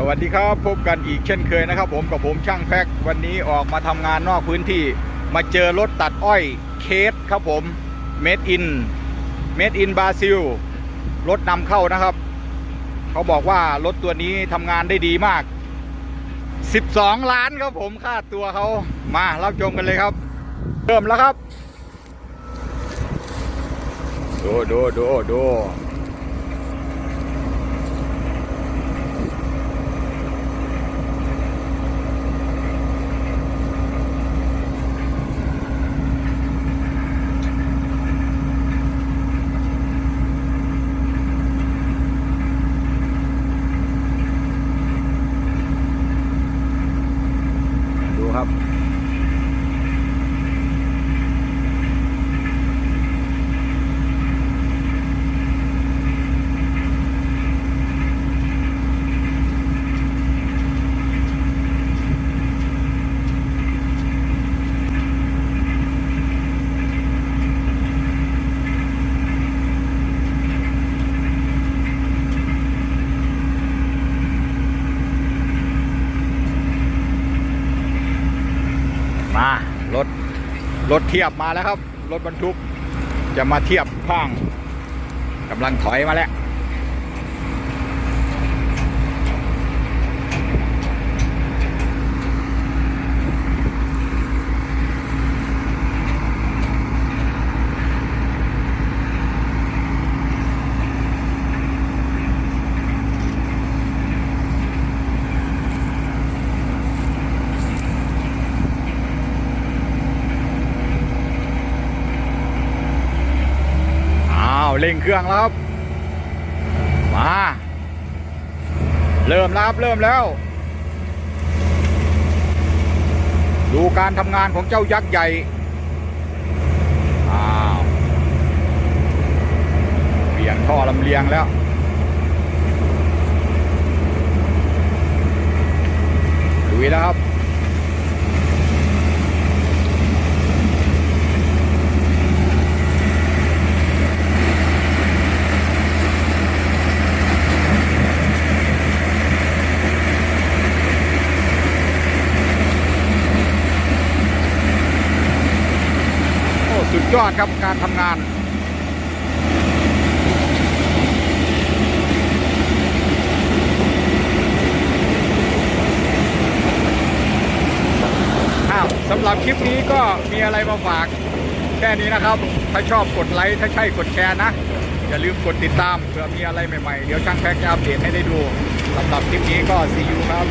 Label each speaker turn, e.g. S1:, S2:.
S1: สวัสดีครับพบกันอีกเช่นเคยนะครับ ผมกับผมช่างแพ็กวันนี้ออกมาทำงานนอกพื้นที่ มาเจอรถตัดอ้อยเคสครับผมเมดอินเมดอินบราซิลรถนำเข้านะครับ เขาบอกว่ารถตัวนี้ทำงานได้ดีมาก 12 ล้านครับผมค่าตัวเขามารับชมกันเลยครับ เริ่มแล้วครับ ดูดูดูดูดู ครับ มา รถรถเทียบมาแล้วครับ รถบรรทุกจะมาเทียบข้างกำลังถอยมาแล้ว อ้าวเร่งเครื่องแล้วครับมาเริ่มแล้วครับเริ่มแล้ว ดูการทำงานของเจ้ายักษ์ใหญ่อ้าวเปลี่ยนท่อลำเลียงแล้วลุยแล้วครับ โอ้ สุด ยอดครับการทำงาน อ้าวสำหรับคลิปนี้ก็มีอะไรมาฝากแค่นี้นะครับ ถ้าชอบกดไลค์ ถ้าใช่กดแชร์นะ อย่าลืมกดติดตามเผื่อมีอะไรใหม่ๆ เดี๋ยวช่างแพ็กจะอัปเดตให้ได้ดูสำหรับคลิปนี้ก็ see you ครับ